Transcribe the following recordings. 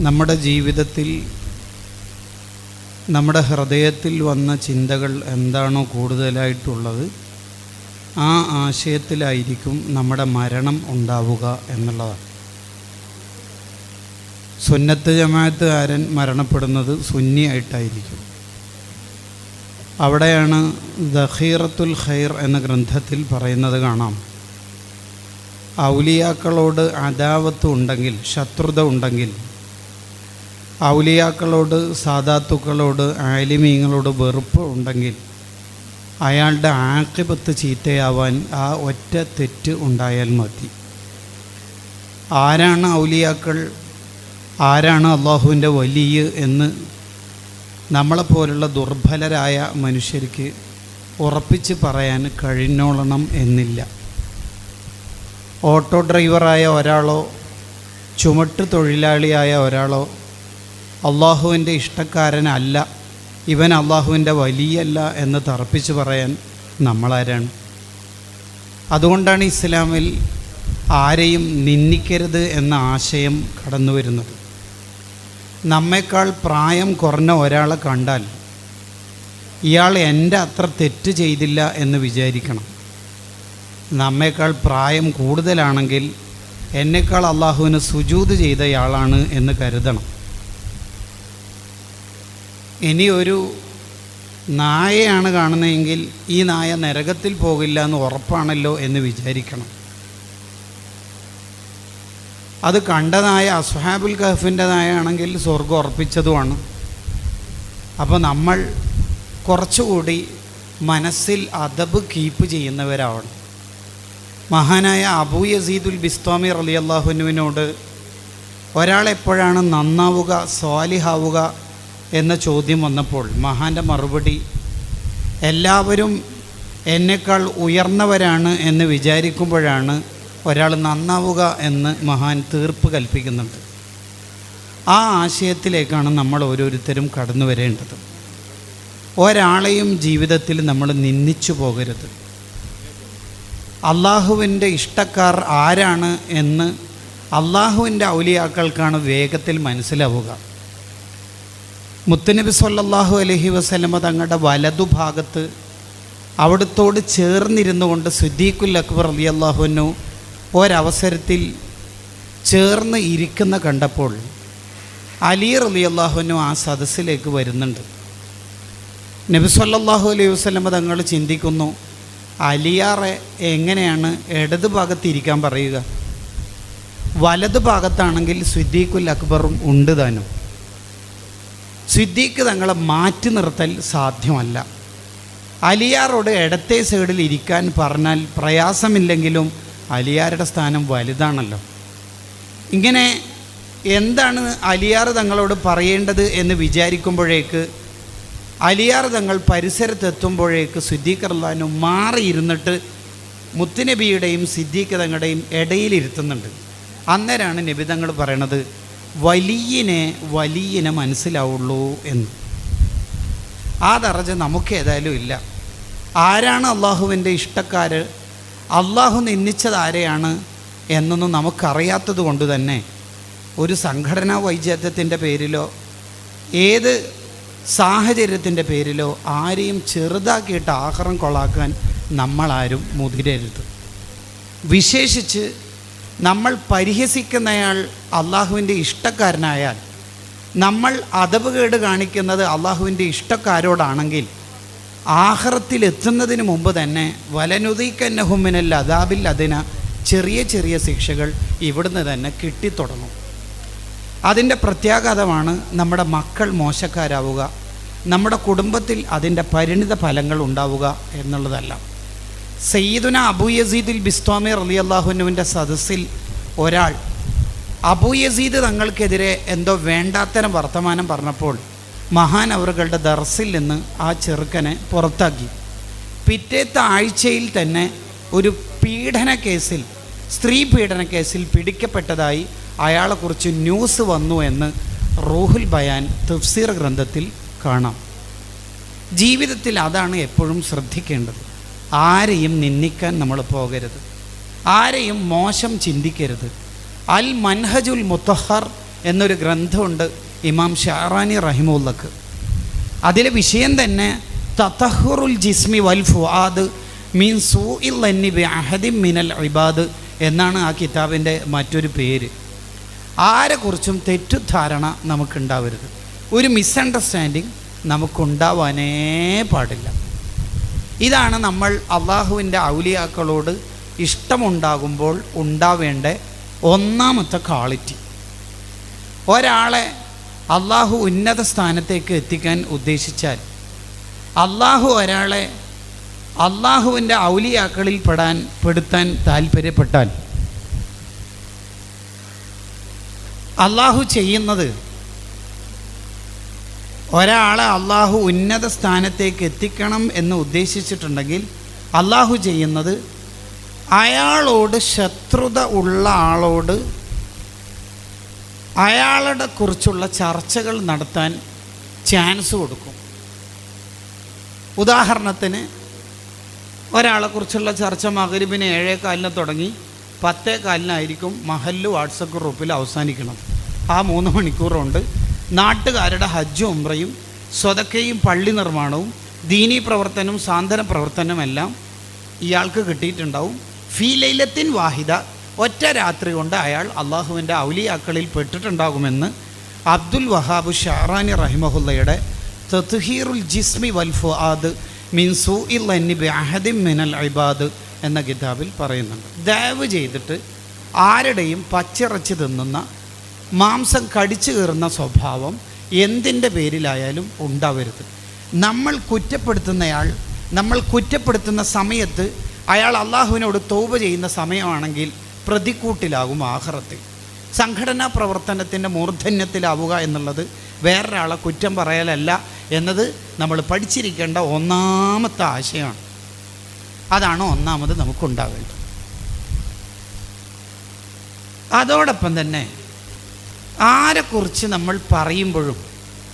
നമ്മുടെ ജീവിതത്തിൽ നമ്മുടെ ഹൃദയത്തിൽ വന്ന ചിന്തകൾ എന്താണോ കൂടുതലായിട്ടുള്ളത് ആ ആശയത്തിലായിരിക്കും നമ്മുടെ മരണം ഉണ്ടാവുക എന്നുള്ളതാണ്. സുന്നത്ത് ജമാഅത്തുകാരൻ മരണപ്പെടുന്നത് സുന്നിയായിട്ടായിരിക്കും അവിടെയാണ് ദഹീറത്തുൽ ഖൈർ എന്ന ഗ്രന്ഥത്തിൽ പറയുന്നത് കാണാം. ഔലിയാക്കളോട് അദാവത്ത് ഉണ്ടെങ്കിൽ ശത്രുത ഉണ്ടെങ്കിൽ ഔലിയാക്കളോട് സാധാത്തുക്കളോട് ആലിമീങ്ങളോട് വെറുപ്പ് ഉണ്ടെങ്കിൽ അയാളുടെ ആക്കിപത്ത് ചീത്തയാവാൻ ആ ഒറ്റ തെറ്റ് ഉണ്ടായാൽ മതി. ആരാണ് ഔലിയാക്കൾ? ആരാണ് അള്ളാഹുവിന്റെ വലിയ എന്ന് നമ്മളെപ്പോലുള്ള ദുർബലരായ മനുഷ്യർക്ക് ഉറപ്പിച്ച് പറയാൻ കഴിഞ്ഞോളണം എന്നില്ല. ഓട്ടോ ഡ്രൈവറായ ഒരാളോ ചുമട്ട് തൊഴിലാളിയായ ഒരാളോ അള്ളാഹുവിന്റെ ഇഷ്ടക്കാരനല്ല. ഇവൻ അള്ളാഹുവിന്റെ വലിയല്ല എന്ന് തറപ്പിച്ച് പറയാൻ നമ്മളാരാണ്? അതുകൊണ്ടാണ് ഇസ്ലാമിൽ ആരെയും നിന്ദിക്കരുത് എന്ന ആശയം കടന്നു വരുന്നത്. നമ്മേക്കാൾ പ്രായം കുറഞ്ഞ ഒരാളെ കണ്ടാൽ ഇയാൾ എന്റെ അത്ര തെറ്റ് ചെയ്തില്ല എന്ന് വിചാരിക്കണം. നമ്മേക്കാൾ പ്രായം കൂടുതലാണെങ്കിൽ എന്നേക്കാൾ അള്ളാഹുവിന് സുജൂത് ചെയ്തയാളാണ് എന്ന് കരുതണം. ഇനി ഒരു നായയാണ് കാണുന്നതെങ്കിൽ ഈ നായ നരകത്തിൽ പോകില്ല എന്ന് ഉറപ്പാണല്ലോ എന്ന് വിചാരിക്കണം. അത് കണ്ട നായ അസ്ഹാബുൽ കഹഫിന്റെ നായാണെങ്കിൽ സ്വർഗം ഉറപ്പിച്ചതുമാണ്. അപ്പോൾ നമ്മൾ കുറച്ചുകൂടി മനസ്സിൽ അദബ് കീപ്പ് ചെയ്യുന്നവരാവണം. മഹാനായ അബൂ യസീദുൽ ബിസ്താമി റലി അള്ളാഹുനുവിനോട് ഒരാളെപ്പോഴാണ് നന്നാവുക സ്വാലിഹാവുക എന്ന ചോദ്യം വന്നപ്പോൾ മഹാന്റെ മറുപടി എല്ലാവരും എന്നേക്കാൾ ഉയർന്നവരാണ് എന്ന് വിചാരിക്കുമ്പോഴാണ് ഒരാൾ നന്നാവുക എന്ന് മഹാൻ തീർപ്പ് കൽപ്പിക്കുന്നുണ്ട്. ആ ആശയത്തിലേക്കാണ് നമ്മൾ ഓരോരുത്തരും കടന്നു വരേണ്ടത്. ഒരാളെയും ജീവിതത്തിൽ നമ്മൾ നിന്ദിച്ചു പോകരുത്. അള്ളാഹുവിന്റെ ഇഷ്ടക്കാർ ആരാണ് എന്ന് അള്ളാഹുവിന്റെ ഔലിയാക്കൾക്കാണ് വേഗത്തിൽ മനസ്സിലാവുക. മുത്തുനബി സല്ലാഹു അലഹി വസല്ലമ തങ്ങളുടെ വലതുഭാഗത്ത് അവിടുത്തോട് ചേർന്നിരുന്നു കൊണ്ട് സുദ്ദീഖുൽ അക്ബർ അലി അള്ളാഹുനു ഒരവസരത്തിൽ ചേർന്ന് ഇരിക്കുന്ന കണ്ടപ്പോൾ അലി റലി അള്ളാഹുനു ആ സദസ്സിലേക്ക് വരുന്നുണ്ട്. നബി സല്ലാഹു അലൈഹി വസ്ലമ തങ്ങൾ ചിന്തിക്കുന്നു അലിയാറെ എങ്ങനെയാണ് ഇടത് ഭാഗത്ത് ഇരിക്കാൻ പറയുക? വലത് ഭാഗത്താണെങ്കിൽ സിദ്ദീഖുൽ അക്ബറും ഉണ്ട് താനും. സിദ്ദീഖ് തങ്ങളെ മാറ്റി നിർത്തൽ സാധ്യമല്ല. അലിയാറോട് ഇടത്തെ സൈഡിൽ ഇരിക്കാൻ പറഞ്ഞാൽ പ്രയാസമില്ലെങ്കിലും അലിയാരുടെ സ്ഥാനം വലുതാണല്ലോ. ഇങ്ങനെ എന്താണ് അലിയാർ തങ്ങളോട് പറയേണ്ടത് എന്ന് വിചാരിക്കുമ്പോഴേക്ക് അലിയാർ തങ്ങൾ പരിസരത്തെത്തുമ്പോഴേക്ക് സിദ്ദീഖ് റഹ്ലാനും മാറിയിരുന്നിട്ട് മുത്തുനബിയുടെയും സിദ്ദീഖ് തങ്ങളുടെയും ഇടയിലിരുത്തുന്നുണ്ട്. അന്നേരാണ് നബി തങ്ങൾ പറയണത് വലിയനെ വലിയനെ മനസ്സിലാവുള്ളൂ എന്ന്. ആ ദറജ നമുക്ക് ഏതായാലും ഇല്ല. ആരാണ് അള്ളാഹുവിന്റെ ഇഷ്ടക്കാർ അള്ളാഹു നിന്നിച്ചത് ആരെയാണ് എന്നൊന്നും നമുക്കറിയാത്തത് കൊണ്ട് തന്നെ ഒരു സംഘടനാ വൈജാത്യത്തിന്റെ പേരിലോ ഏത് സാഹചര്യത്തിന്റെ പേരിലോ ആരെയും ചെറുതാക്കിയിട്ട് ആഹാരം കൊളാക്കാൻ നമ്മളാരും മുതിരരുത്. വിശേഷിച്ച് നമ്മൾ പരിഹസിക്കുന്നയാൾ അള്ളാഹുവിന്റെ ഇഷ്ടക്കാരനായാൽ നമ്മൾ അതവുകേട് കാണിക്കുന്നത് അള്ളാഹുവിന്റെ ഇഷ്ടക്കാരോടാണെങ്കിൽ ആഹ്റത്തിലെത്തുന്നതിന് മുമ്പ് തന്നെ വലനുദീക്കന്നഹുമിനൽ അദാബിൽ അതിന ചെറിയ ചെറിയ ശിക്ഷകൾ ഇവിടുന്ന് തന്നെ കിട്ടിത്തുടങ്ങും. അതിന്റെ പ്രത്യാഘാതമാണ് നമ്മുടെ മക്കൾ മോശക്കാരാവുക നമ്മുടെ കുടുംബത്തിൽ അതിന്റെ പരിണിത ഫലങ്ങൾ ഉണ്ടാവുക എന്നുള്ളതല്ല. സയ്യിദുന അബു യസീദുൽ ബിസ്വാമി റലി അള്ളാഹുനുവിന്റെ സദസ്സിൽ ഒരാൾ അബു യസീദ് തങ്ങൾക്കെതിരെ എന്തോ വേണ്ടാത്തരം വർത്തമാനം പറഞ്ഞപ്പോൾ മഹാൻ അവറുകളുടെ ദർസിൽ നിന്ന് ആ ചെറുക്കനെ പുറത്താക്കി. പിറ്റേത്തെ ആഴ്ചയിൽ തന്നെ ഒരു പീഡന കേസിൽ സ്ത്രീ പീഡന കേസിൽ പിടിക്കപ്പെട്ടതായി അയാളെക്കുറിച്ച് ന്യൂസ് വന്നു എന്ന് റൂഹുൽ ബയാൻ തഫ്സീർ ഗ്രന്ഥത്തിൽ കാണാം. ജീവിതത്തിൽ അതാണ് എപ്പോഴും ശ്രദ്ധിക്കേണ്ടത്. ആരെയും നിന്ദിക്കാൻ നമ്മൾ പോകരുത്. ആരെയും മോശം ചിന്തിക്കരുത്. അൽ മൻഹജുൽ മുത്തഹർ എന്നൊരു ഗ്രന്ഥമുണ്ട് ഇമാം ഷാറാനി റഹിമുല്ലക്ക് അതിലെ വിഷയം തന്നെ തത്തഹുറുൽ ജിസ്മി വൽ ഫുആദ് മീൻ സൂ ഇൽ അഹദി മിനൽ ഇബാദ് എന്നാണ് ആ കിതാബിന്റെ മറ്റൊരു പേര്. ആരെക്കുറിച്ചും തെറ്റുധാരണ നമുക്കുണ്ടാവരുത്. ഒരു മിസ്അണ്ടർസ്റ്റാൻഡിങ് നമുക്കുണ്ടാവാനേ പാടില്ല. ഇതാണ് നമ്മൾ അള്ളാഹുവിന്റെ ഔലിയാക്കളോട് ഇഷ്ടമുണ്ടാകുമ്പോൾ ഉണ്ടാവേണ്ട ഒന്നാമത്തെ ക്വാളിറ്റി. ഒരാളെ അള്ളാഹു ഉന്നത സ്ഥാനത്തേക്ക് എത്തിക്കാൻ ഉദ്ദേശിച്ചാൽ അള്ളാഹു ഒരാളെ അള്ളാഹുവിന്റെ ഔലിയാക്കളിൽ പെടാൻ പെടുത്താൻ താല്പര്യപ്പെട്ടാൽ അള്ളാഹു ചെയ്യുന്നത് ഒരാളെ അള്ളാഹു ഉന്നത സ്ഥാനത്തേക്ക് എത്തിക്കണം എന്ന് ഉദ്ദേശിച്ചിട്ടുണ്ടെങ്കിൽ അള്ളാഹു ചെയ്യുന്നത് അയാളോട് ശത്രുത ഉള്ള ആളോട് അയാളുടെ കുറിച്ചുള്ള ചർച്ചകൾ നടത്താൻ ചാൻസ് കൊടുക്കും. ഉദാഹരണത്തിന് ഒരാളെക്കുറിച്ചുള്ള ചർച്ച മകരിബിന് ഏഴേ കാലിന് തുടങ്ങി പത്തേ കാലിനായിരിക്കും മഹല്ല് വാട്സപ്പ് ഗ്രൂപ്പിൽ അവസാനിക്കണം ആ മൂന്ന് മണിക്കൂറുണ്ട് നാട്ടുകാരുടെ ഹജ്ജും ഉംറയും സ്വതക്കയും പള്ളി നിർമ്മാണവും ദീനീ പ്രവർത്തനവും സാന്ത്വന പ്രവർത്തനമെല്ലാം ഇയാൾക്ക് കിട്ടിയിട്ടുണ്ടാവും. ഫീ ലൈലത്തിൻ വാഹിദ ഒറ്റ രാത്രി കൊണ്ട് അയാൾ അള്ളാഹുവിന്റെ ഔലിയാക്കളിൽ പെട്ടിട്ടുണ്ടാകുമെന്ന് അബ്ദുൽ വഹാബ് ഷാറാനി റഹിമഹുല്ലയുടെ തത്ഹീറുൽ ജിസ്മി വൽ ഫുആദ് മിൻസു ഇൽ അഹദിം മിനൽ ഇബാദ് എന്ന കിതാബിൽ പറയുന്നുണ്ട്. ദയവ് ചെയ്തിട്ട് ആരുടെയും പച്ചിറച്ചി തിന്നുന്ന മാംസം കടിച്ചു കയറുന്ന സ്വഭാവം എന്തിന്റെ പേരിലായാലും ഉണ്ടാവരുത്. നമ്മൾ കുറ്റപ്പെടുത്തുന്നയാൾ നമ്മൾ കുറ്റപ്പെടുത്തുന്ന സമയത്ത് അയാൾ അള്ളാഹുവിനോട് തോപ ചെയ്യുന്ന സമയമാണെങ്കിൽ പ്രതിക്കൂട്ടിലാകും ആഹ്റത്തിൽ സംഘടനാ പ്രവർത്തനത്തിന്റെ മൂർധന്യത്തിലാവുക എന്നുള്ളത് വേറൊരാളെ കുറ്റം പറയലല്ല എന്നത് നമ്മൾ പഠിച്ചിരിക്കേണ്ട ഒന്നാമത്തെ ആശയമാണ്. അതാണ് ഒന്നാമത് നമുക്കുണ്ടാവേണ്ടത് അതോടൊപ്പം തന്നെ ആരെക്കുറിച്ച് നമ്മൾ പറയുമ്പോഴും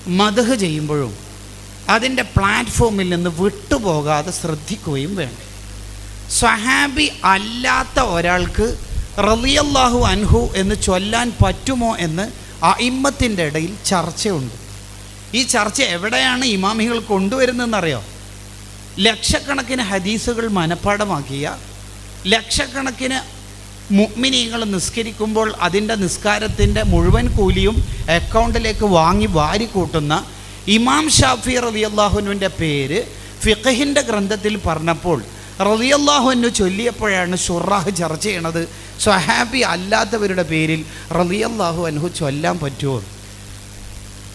മതഹ് ചെയ്യുമ്പോഴും അതിന്റെ പ്ലാറ്റ്ഫോമിൽ നിന്ന് വിട്ടുപോകാതെ ശ്രദ്ധിക്കുകയും വേണം. സ്വഹാബി അല്ലാത്ത ഒരാൾക്ക് റലിയല്ലാഹു അൻഹു എന്ന് ചൊല്ലാൻ പറ്റുമോ എന്ന് അയിമ്മത്തിന്റെ ഇടയിൽ ചർച്ചയുണ്ട്. ഈ ചർച്ച എവിടെയാണ് ഇമാമികൾ കൊണ്ടുവരുന്നതെന്നറിയോ? ലക്ഷക്കണക്കിന് ഹദീസുകൾ മനഃപ്പാടമാക്കിയ ലക്ഷക്കണക്കിന് മുഗ്മിനീകൾ നിസ്കരിക്കുമ്പോൾ അതിന്റെ നിസ്കാരത്തിന്റെ മുഴുവൻ കൂലിയും അക്കൗണ്ടിലേക്ക് വാങ്ങി വാരി കൂട്ടുന്ന ഇമാം ഷാഫി റലിയല്ലാഹുനുവിന്റെ പേര് ഫിഖഹിന്റെ ഗ്രന്ഥത്തിൽ പറഞ്ഞപ്പോൾ റലിയല്ലാഹുനു ചൊല്ലിയപ്പോഴാണ് ഷുറാഹ് ചർച്ച ചെയ്യണത്. സ്വഹാബി അല്ലാത്തവരുടെ പേരിൽ റളിയല്ലാഹു അൻഹു ചൊല്ലാൻ പറ്റുമോ?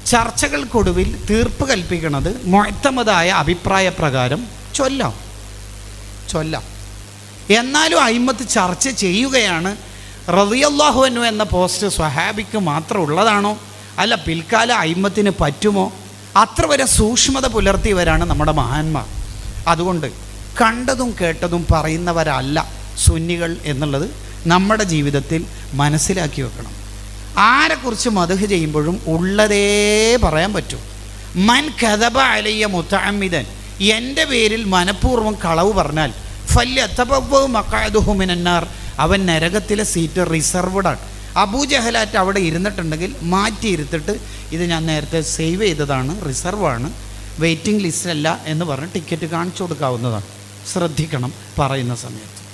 ചർച്ചകൾക്കൊടുവിൽ തീർപ്പ് കൽപ്പിക്കുന്നത് മൊത്തമതായ അഭിപ്രായ പ്രകാരം ചൊല്ലാം. ചൊല്ലാം. എന്നാലും അയിമത്ത് ചർച്ച ചെയ്യുകയാണ് റളിയല്ലാഹു അനു എന്ന പോസ്റ്റ് സ്വഹാബിക്ക് മാത്രം ഉള്ളതാണോ? അല്ല പിൽക്കാല അയിമത്തിന് പറ്റുമോ? അത്ര വരെ സൂക്ഷ്മത പുലർത്തിയവരാണ് നമ്മുടെ മഹാന്മാർ. അതുകൊണ്ട് കണ്ടതും കേട്ടതും പറയുന്നവരല്ല സുന്നികൾ എന്നുള്ളത് നമ്മുടെ ജീവിതത്തിൽ മനസ്സിലാക്കി വെക്കണം. ആരെക്കുറിച്ച് മധുഹ് ചെയ്യുമ്പോഴും ഉള്ളതേ പറയാൻ പറ്റൂ. മൻ കഥബ അലയ്യ മുത്തഅമ്മിദൻ എന്റെ പേരിൽ മനഃപൂർവം കളവ് പറഞ്ഞാൽ ഫല്യത്തപവവും മക്കായതുഹുമിനാർ അവൻ നരകത്തിലെ സീറ്റ് റിസർവ്ഡാണ് അബൂജഹലാറ്റ് അവിടെ ഇരുന്നിട്ടുണ്ടെങ്കിൽ മാറ്റിയിരുത്തിട്ട് ഇത് ഞാൻ നേരത്തെ സേവ് ചെയ്തതാണ് റിസർവാണ് വെയിറ്റിംഗ് ലിസ്റ്റല്ല എന്ന് പറഞ്ഞ് ടിക്കറ്റ് കാണിച്ചു കൊടുക്കാവുന്നതാണ്. ശ്രദ്ധിക്കണം പറയുന്ന സമയത്ത്.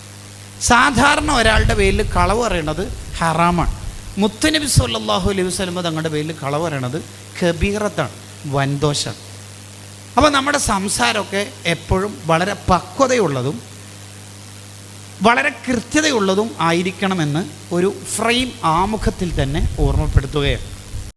സാധാരണ ഒരാളുടെ പേരിൽ കളവ് പറയണത് ഹറാമാണ്. മുത്തനബി സല്ലാഹു അലൈഹി വസ്ലമ തങ്ങളുടെ പേരിൽ കളവ് പറയണത് കബീറത്താണ് വൻദോഷമാണ് അപ്പോൾ നമ്മുടെ സംസാരമൊക്കെ എപ്പോഴും വളരെ പക്വതയുള്ളതും വളരെ കൃത്യതയുള്ളതും ആയിരിക്കണമെന്ന് ഒരു ഫ്രെയിം ആമുഖത്തിൽ തന്നെ ഓർമ്മപ്പെടുത്തുകയാണ്.